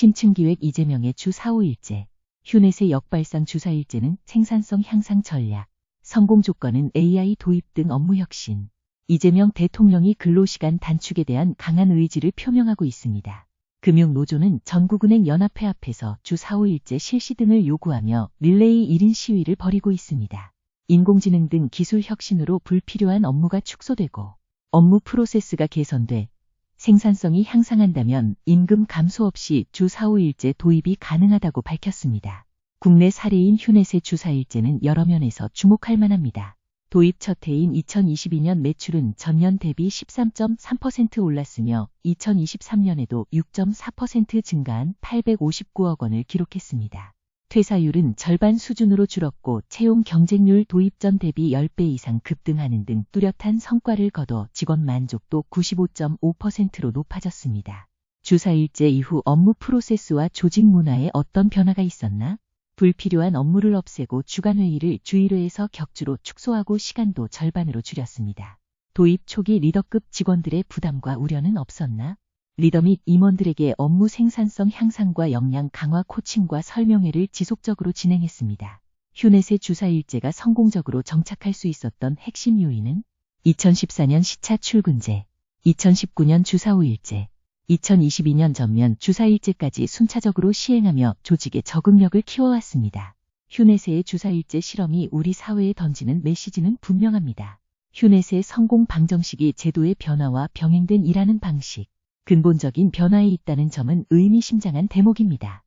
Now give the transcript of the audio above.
심층기획 이재명의 주 4, 5일제, 휴넷의 역발상 주 4일제는 생산성 향상 전략, 성공 조건은 AI 도입 등 업무 혁신. 이재명 대통령이 근로시간 단축에 대한 강한 의지를 표명하고 있습니다. 금융노조는 전국은행 연합회 앞에서 주 4, 5일제 실시 등을 요구하며 릴레이 1인 시위를 벌이고 있습니다. 인공지능 등 기술 혁신으로 불필요한 업무가 축소되고 업무 프로세스가 개선돼 생산성이 향상한다면 임금 감소 없이 주 4, 5일제 도입이 가능하다고 밝혔습니다. 국내 사례인 휴넷의 주 4일제는 여러 면에서 주목할 만합니다. 도입 첫 해인 2022년 매출은 전년 대비 13.3% 올랐으며 2023년에도 6.4% 증가한 859억 원을 기록했습니다. 퇴사율은 절반 수준으로 줄었고 채용 경쟁률 도입 전 대비 10배 이상 급등하는 등 뚜렷한 성과를 거둬 직원 만족도 95.5%로 높아졌습니다. 주사일제 이후 업무 프로세스와 조직 문화에 어떤 변화가 있었나? 불필요한 업무를 없애고 주간 회의를 주 1회에서 격주로 축소하고 시간도 절반으로 줄였습니다. 도입 초기 리더급 직원들의 부담과 우려는 없었나? 리더 및 임원들에게 업무 생산성 향상과 역량 강화 코칭과 설명회를 지속적으로 진행했습니다. 휴넷의 주사일제가 성공적으로 정착할 수 있었던 핵심 요인은 2014년 시차 출근제, 2019년 주사 5일제, 2022년 전면 주사일제까지 순차적으로 시행하며 조직의 적응력을 키워왔습니다. 휴넷의 주사일제 실험이 우리 사회에 던지는 메시지는 분명합니다. 휴넷의 성공 방정식이 제도의 변화와 병행된 일하는 방식, 근본적인 변화에 있다는 점은 의미심장한 대목입니다.